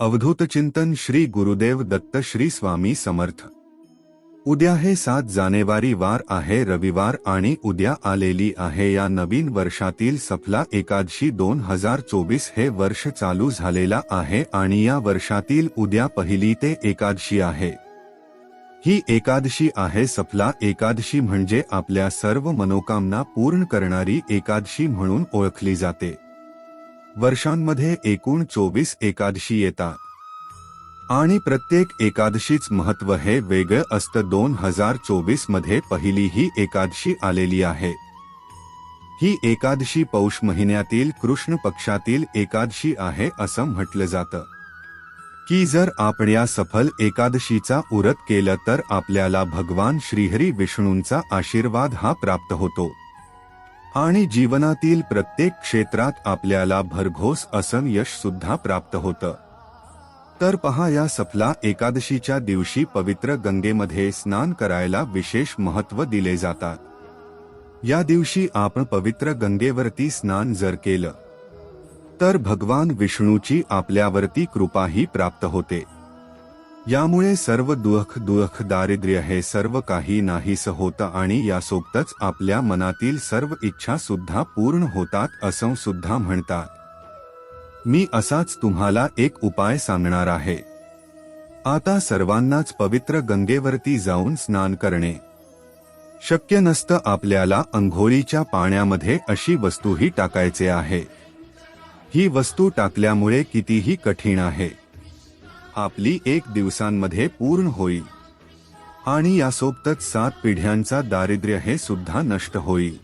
अवधूत चिंतन श्री गुरुदेव दत्त श्री स्वामी समर्थ. उद्या हे सात जानेवारी वार आहे रविवार आणि उद्या आलेली आहे. या नवीन वर्षातील सफला एकादशी दोन हजार चोवीस हे वर्ष चालू झालेला आहे आणि या वर्षातील उद्या पहिली ते एकादशी आहे. ही एकादशी आहे. सफला एकादशी म्हणजे आपल्या सर्व मनोकामना पूर्ण करणारी एकादशी म्हणून ओळखली जाते. वर्षांमध्ये एकूण चोवीस एकादशी येतात. आणि प्रत्येक एकादशीच महत्त्व हे वेगळं असतं. दोन हजार चोवीसमध्ये पहिली ही एकादशी आलेली आहे. ही एकादशी पौष महिन्यातील कृष्ण पक्षातील एकादशी आहे असं म्हटलं जातं. की जर आपण या सफल एकादशीचा उरत केलं तर आपल्याला भगवान श्रीहरी विष्णूंचा आशीर्वाद हा प्राप्त होतो. आणि जीवनातील प्रत्येक क्षेत्रात आपल्याला भरघोस असन यश सुद्धा प्राप्त होतं. तर पहा या सफला एकादशीच्या दिवशी पवित्र गंगेमध्ये स्नान करायला विशेष महत्त्व दिले जातात. या दिवशी आपण पवित्र गंगेवरती स्नान जर केलं तर भगवान विष्णूची आपल्यावरती कृपाही प्राप्त होते. यामुळे सर्व दुःख दुःख दारिद्र्य हे सर्व काही नाहीस होतं आणि यासोबतच आपल्या मनातील सर्व इच्छा सुद्धा पूर्ण होतात असं सुद्धा म्हणतात. मी असाच तुम्हाला एक उपाय सांगणार आहे. आता सर्वांनाच पवित्र गंगेवरती जाऊन स्नान करणे. शक्य नसतं आपल्याला अंघोळीच्या पाण्यामध्ये अशी वस्तूही टाकायचे आहे. ही वस्तू टाकल्यामुळे कितीही कठीण आहे. आपली एक दिवसांमध्ये पूर्ण होईल आणि यासोबतच सात पिढ्यांचा दारिद्र्य हे सुद्धा नष्ट होईल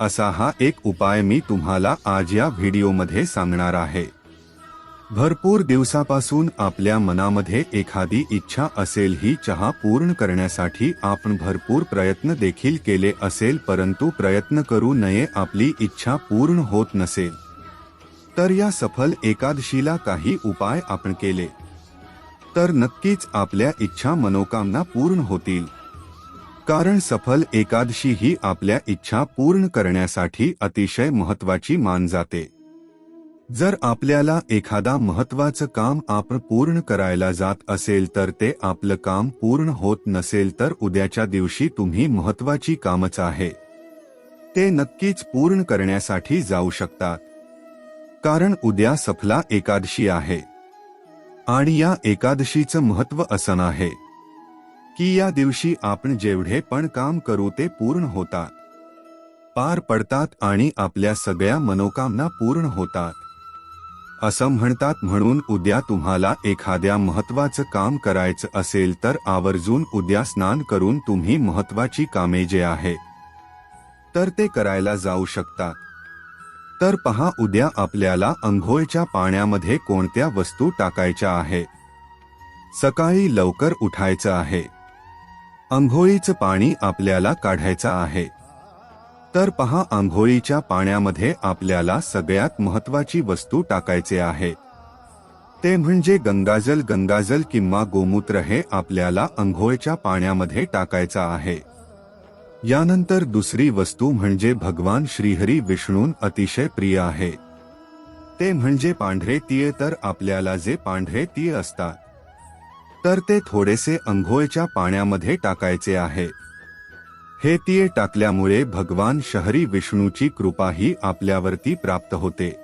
असा हा एक उपाय मी तुम्हाला आज या व्हिडिओमध्ये सांगणार आहे. भरपूर दिवसापासून आपल्या मनामध्ये एखादी इच्छा असेल ही चहा पूर्ण करण्यासाठी आपण भरपूर प्रयत्न देखील केले असेल परंतु प्रयत्न करू नये आपली इच्छा पूर्ण होत नसेल. तर या सफल एकादशीला काही उपाय आपण केले. तर नक्कीच आपल्या इच्छा मनोकामना पूर्ण होतील. कारण सफल एकादशी ही आपल्या इच्छा पूर्ण करण्यासाठी अतिशय महत्वाची मान जाते. जर आपल्याला एखादा महत्वाचं काम आपण पूर्ण करायला जात असेल तर ते आपलं काम पूर्ण होत नसेल तर उद्याच्या दिवशी तुम्ही महत्वाची कामच आहे. ते नक्कीच पूर्ण करण्यासाठी जाऊ शकतात. कारण उद्या सफला एकादशी आहे. आणि या एकादशीचं महत्त्व असं आहे की या दिवशी आपण जेवढे पण काम करू ते पूर्ण होतात. पार पडतात आणि आपल्या सगळ्या मनोकामना पूर्ण होतात. असं म्हणतात म्हणून उद्या तुम्हाला एखाद्या महत्वाचं काम करायचं असेल तर आवर्जून उद्या स्नान करून तुम्ही महत्वाची कामे जे आहे तर ते करायला जाऊ शकतात. तर पहा उद्या आपल्याला अंघोळच्या पाण्यामध्ये कोणत्या वस्तू टाकायच्या आहे. सकाळी लवकर उठायचं आहे. अंघोळीचं पाणी आपल्याला काढायचं आहे. तर पहा आंघोळीच्या पाण्यामध्ये आपल्याला सगळ्यात महत्वाची वस्तू टाकायचे आहे. ते म्हणजे गंगाजल गंगाजल किंवा गोमूत्र हे आपल्याला अंघोळच्या पाण्यामध्ये टाकायचं आहे. यानंतर दुसरी वस्तू म्हणजे भगवान श्रीहरी विष्णून अतिशय प्रिय आहे. ते म्हणजे पांढरे तीळ तर आपल्याला जे पांढरे तीळ असतात. तर ते थोडेसे अंघोळच्या पाण्यामध्ये टाकायचे आहे. हे तीळ टाकल्यामुळे भगवान शहरी विष्णूची कृपाही आपल्यावरती प्राप्त होते.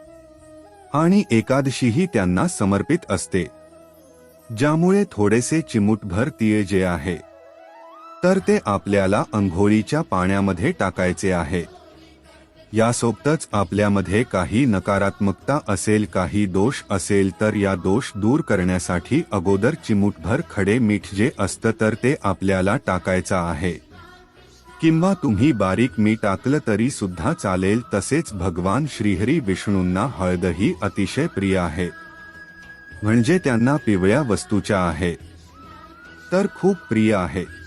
आणि एकादशीही त्यांना समर्पित असते. ज्यामुळे थोडेसे चिमूटभर तीळ जे आहे तर ते आपल्याला अंघोळीच्या पाण्यामध्ये टाकायचे आहे. यासोबतच आपल्यामध्ये काही नकारात्मकता असेल काही दोष असेल तर या दोष दूर करण्यासाठी अगोदर चिमूटभर खडे मीठ जे असतं तर ते आपल्याला टाकायचं आहे. किंवा तुम्ही बारीक मीठ टाकलं तरी सुद्धा चालेल तसेच भगवान श्रीहरी विष्णूंना हळदही अतिशय प्रिय आहे. म्हणजे त्यांना पिवळ्या वस्तूच्या आहे. तर खूप प्रिय आहे.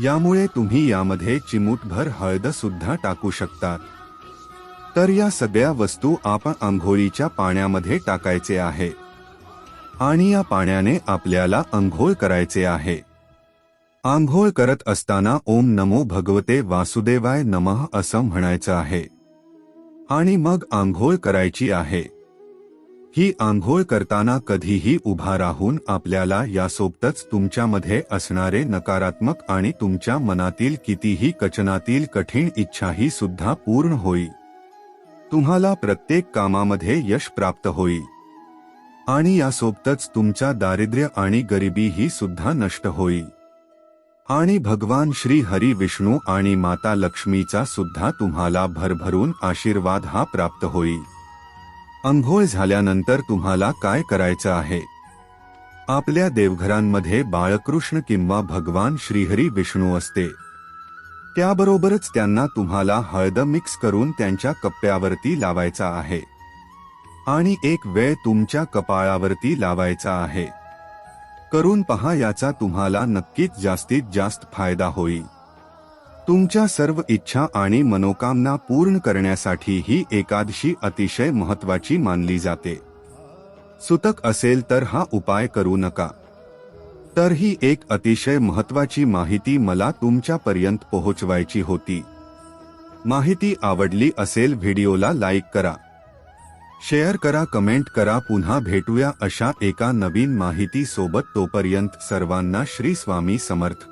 यामुळे तुम्ही यामध्ये चिमूटभर हळद सुद्धा टाकू शकतात तर या सगळ्या वस्तू आपण आंघोळीच्या पाण्यामध्ये टाकायचे आहे. आणि या पाण्याने आपल्याला आंघोळ करायचे आहे. आंघोळ करत असताना ओम नमो भगवते वासुदेवाय नमः असं म्हणायचं आहे. आणि मग आंघोळ करायची आहे. ही आंघोळ करताना कधीही उभा राहून आपल्याला यासोबतच तुमच्यामध्ये असणारे नकारात्मक आणि तुमच्या मनातील कितीही कचनातील कठीण इच्छाही सुद्धा पूर्ण होई. तुम्हाला प्रत्येक कामामध्ये यश प्राप्त होई. आणि यासोबतच तुमच्या दारिद्र्य आणि गरिबी ही सुद्धा नष्ट होई. आणि भगवान श्री हरी विष्णू आणि माता लक्ष्मीचा सुद्धा तुम्हाला भरभरून आशीर्वाद हा प्राप्त होईल अंघोळ झाल्यानंतर तुम्हाला काय करायचं आहे? आपल्या देवघरांमध्ये बाळकृष्ण किंवा भगवान श्रीहरी विष्णू असते. त्याबरोबरच त्यांना तुम्हाला हळद मिक्स करून त्यांच्या कप्प्यावरती लावायचा आहे. आणि एक वेळ तुमच्या कपाळावरती लावायचा आहे. करून पहा याचा तुम्हाला नक्कीच जास्तीत जास्त फायदा होईल. तुमच्या सर्व इच्छा आणि मनोकामना पूर्ण करण्यासाठी ही एकादशी अतिशय महत्वाची मानली जाते. सुतक असेल तर हा उपाय करू नका. तर ही एक अतिशय महत्वाची माहिती मला तुमच्यापर्यंत पोहोचवायची होती. माहिती आवडली असेल व्हिडिओला लाईक करा. शेअर करा कमेंट करा पुन्हा भेटूया अशा एका नवीन माहिती सोबत तोपर्यंत सर्वांना श्री स्वामी समर्थ.